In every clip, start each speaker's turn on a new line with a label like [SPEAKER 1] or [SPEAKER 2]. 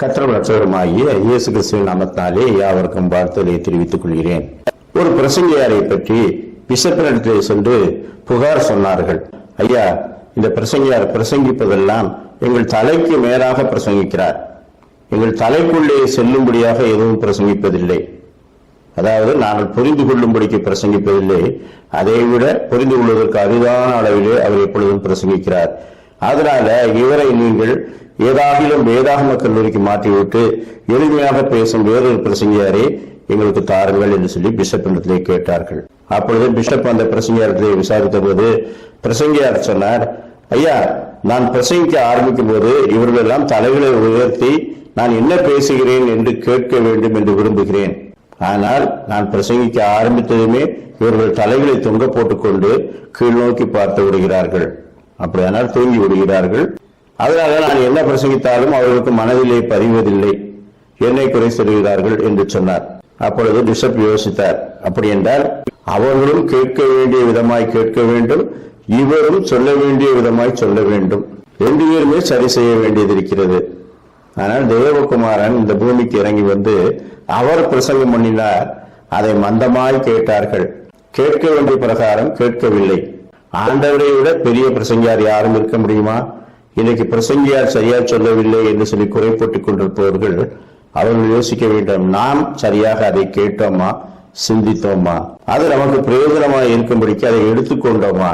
[SPEAKER 1] கத்திரம் லட்சகரமாகிய இயேசு கிறிஸ்துவின் நாமத்தினாலே யாவருக்கும் வாழ்த்துக்களை தெரிவித்துக் கொள்கிறேன். ஒரு பிரசங்கியாரை பற்றி பிஷப்பினிடத்திலே சென்று புகார் சொன்னார்கள். ஐயா இந்த பிரசங்கியார் பிரசங்கிப்பதெல்லாம் எங்கள் தலைக்கு மேலாக பிரசங்கிக்கிறார். எங்கள் தலைக்குள்ளே செல்லும்படியாக எதுவும் பிரசங்கிப்பதில்லை. அதாவது நாங்கள் புரிந்து கொள்ளும்படிக்கு பிரசங்கிப்பதில்லை. அதை விட புரிந்து கொள்வதற்கு அரிதான அளவிலே அவர் எப்பொழுதும் பிரசங்கிக்கிறார். அதனால இவரை நீங்கள் ஏதாகிலும் வேதாகம கல்லூரிக்கு மாற்றிவிட்டு எளிமையாக பேசும் வேறொரு பிரசங்கியாரே எங்களுக்கு தாருங்கள் என்று சொல்லி பிஷப் இடத்திலே கேட்டார்கள். அப்பொழுது பிஷப் அந்த பிரசங்கியாரத்தை விசாரித்த போது பிரசங்கியார் சொன்னார் ஐயா நான் பிரசங்கிக்க ஆரம்பிக்கும் போது இவர்கள் எல்லாம் தலைகளை உயர்த்தி நான் என்ன பேசுகிறேன் என்று கேட்க வேண்டும் என்று விரும்புகிறேன். ஆனால் நான் பிரசங்கிக்க ஆரம்பித்ததுமே இவர்கள் தலைகளை தொங்க போட்டுக்கொண்டு கீழ் நோக்கி பார்த்து விடுகிறார்கள். அப்படியானால் தூங்கி விடுகிறார்கள். அதனால நான் என்ன பிரசங்கித்தாலும் அவர்களுக்கு மனதிலே பதிவதில்லை என்னை குறை சொல்கிறார்கள் என்று சொன்னார். அப்பொழுது பிஷப் யோசித்தார். அப்படி என்றால் அவர்களும் கேட்க வேண்டிய விதமாய் கேட்க வேண்டும் இவரும் சொல்ல வேண்டிய விதமாய் சொல்ல வேண்டும். ரெண்டு பேருமே சரி செய்ய வேண்டியது இருக்கிறது. ஆனால் தேவகுமாரன் இந்த பூமிக்கு இறங்கி வந்து அவர் பிரசங்கம் பண்ணினார். அதை மந்தமாய் கேட்டார்கள். கேட்க வேண்டிய பிரகாரம் கேட்கவில்லை. ஆண்டவரை விட பெரிய பிரசங்கியார் யாரும் இருக்க முடியுமா? இன்னைக்கு பிரசங்கியார் சரியா சொல்லவில்லை என்று சொல்லி குறைப்பட்டுக் கொண்டிருப்பவர்கள் அவர்கள் யோசிக்க வேண்டும் நாம் சரியாக அதை கேட்டோமா சிந்தித்தோமா? அது நமக்கு பிரயோஜனமாக இருக்கும்படிக்கு அதை எடுத்துக்கொண்டோமா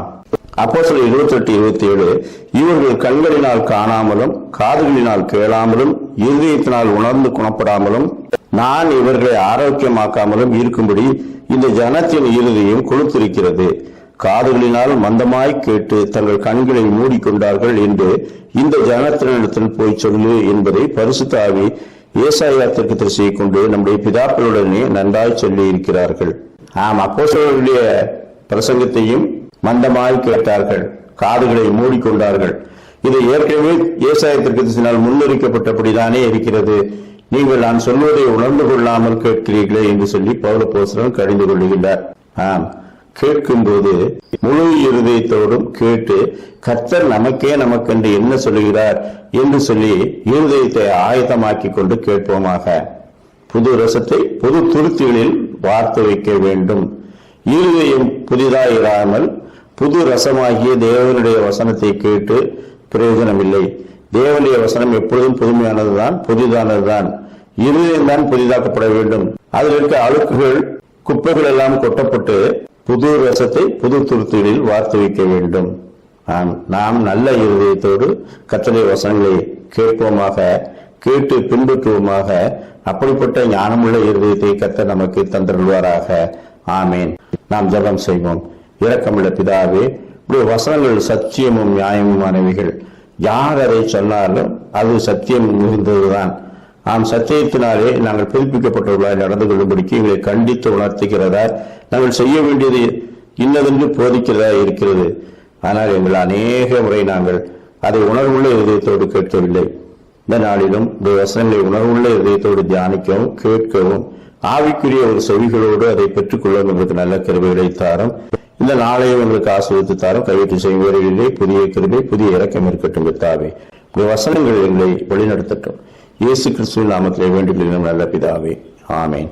[SPEAKER 1] அப்போ சொல்ல இருபத்தி எட்டு இருபத்தி ஏழு இவர்கள் கண்களினால் காணாமலும் காதுகளினால் கேளாமலும் இருதயத்தினால் உணர்ந்து குணப்படாமலும் நான் இவர்களை ஆரோக்கியமாக்காமலும் இருக்கும்படி இந்த ஜனத்தின் இறுதியும் கொளுத்திருக்கிறது. காதுகளினால் மந்தமாய் கேட்டு தங்கள் கண்களை மூடிக்கொண்டார்கள் என்று இந்த ஜனத்தினிடத்தில் போய் சொல்லு என்பதை பரிசுத்த ஆவி ஏசாயா திருக்கத்தை கொண்டு நம்முடைய பிதாக்களுடனே நன்றாய் சொல்லி இருக்கிறார்கள். ஆம் அப்போசர்களுடைய பிரசங்கத்தையும் மந்தமாய் கேட்டார்கள். காதுகளை மூடிக்கொண்டார்கள். இது ஏற்கனவே ஏசாயத்திற்கு முன்னறிக்கப்பட்டபடிதானே இருக்கிறது. நீங்கள் நான் சொல்வதை உணர்ந்து கொள்ளாமல் கேட்கிறீர்களே என்று சொல்லி பௌல போசனம் கடிந்து கொள்ளுகின்றார். ஆம் கேட்கும்போது முழு இருதயத்தோடும் கேட்டு கர்த்தர் நமக்கே நமக்கென்று என்ன சொல்கிறார் என்று சொல்லி இருதயத்தை ஆயத்தமாக்கி கொண்டு கேட்போமாக. புது ரசத்தை புது துருத்திகளில் வார்த்து வைக்க வேண்டும். இருதயம் புதிதாயிராமல் புது ரசமாகிய தேவனுடைய வசனத்தை கேட்டு பிரயோஜனமில்லை. தேவனுடைய வசனம் எப்பொழுதும் புதுமையானதுதான் புதிதானதுதான். இருதயம் தான் புதிதாக்கப்பட வேண்டும். அதில் இருக்க அழுக்குகள் குப்பைகள் எல்லாம் கொட்டப்பட்டு புது ரசத்தை புது துருத்திகளில் வார்த்து வைக்க வேண்டும். ஆம் நாம் நல்ல இருதயத்தோடு கத்தனை வசனங்களை கேட்போமாக கேட்டு பின்பற்றுவோமாக அப்படிப்பட்ட ஞானமுள்ள இருதயத்தை கத்த நமக்கு தந்தருள்வாராக. ஆமேன். நாம் ஜபம் செய்வோம். இரக்கமுள்ள பிதாவே இப்படி வசனங்கள் சத்தியமும் நியாயமுமானவைகள் யார் அதை சொன்னாலும் அது சத்தியம் மிகுந்ததுதான். ஆம் சத்தியத்தினாலே நாங்கள் புதுப்பிக்கப்பட்டவர்களாய் நடந்து கொள்ளும்படிக்கு எங்களை கண்டித்து உணர்த்துகிறதா? நாங்கள் செய்ய வேண்டியது இன்னதென்று போதிக்கிறதா இருக்கிறது? ஆனால் எங்கள் அநேக முறை நாங்கள் அதை உணர்வுள்ள இதயத்தோடு கேட்கவில்லை. இந்த நாளிலும் இந்த வசனங்களை உணர்வுள்ள இதயத்தோடு தியானிக்கவும் கேட்கவும் ஆவிக்குரிய ஒரு செவிகளோடு அதை பெற்றுக்கொள்ள உங்களுக்கு நல்ல கிருபைகளை தாரும். இந்த நாளையும் உங்களுக்கு ஆசிரியத்து தாரும். கைவிட்டு செய்யும் புதிய கிருபை புதிய இறக்கம் இருக்கட்டும் தாவே இந்த வசனங்கள் எங்களை வழிநடத்தட்டும். இயேசு கிறிஸ்துவ நாமத்திலே வேண்டுகிறேன். நல்ல பிதாவே. ஆமேன்.